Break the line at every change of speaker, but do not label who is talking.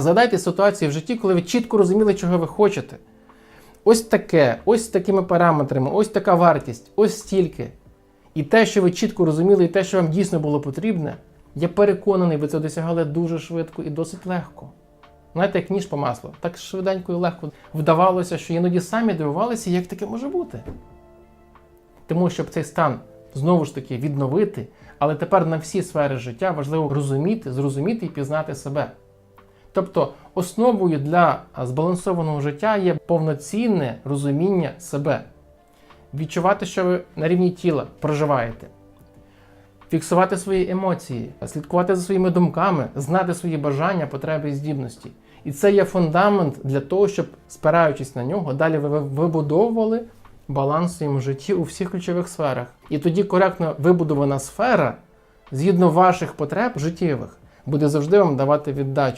Згадайте ситуацію в житті, коли ви чітко розуміли, чого ви хочете. Ось таке, ось такими параметрами, ось така вартість, ось стільки. І те, що ви чітко розуміли, і те, що вам дійсно було потрібне, я переконаний, ви це досягали дуже швидко і досить легко. Знаєте, як ніж по маслу, так швиденько і легко вдавалося, що іноді самі дивувалися, як таке може бути. Тому щоб цей стан знову ж таки відновити, але тепер на всі сфери життя важливо розуміти, зрозуміти і пізнати себе. Тобто основою для збалансованого життя є повноцінне розуміння себе, відчувати, що ви на рівні тіла проживаєте, фіксувати свої емоції, слідкувати за своїми думками, знати свої бажання, потреби і здібності. І це є фундамент для того, щоб, спираючись на нього, далі ви вибудовували баланс в своєму житті у всіх ключових сферах. І тоді коректно вибудована сфера, згідно ваших потреб життєвих, буде завжди вам давати віддачу.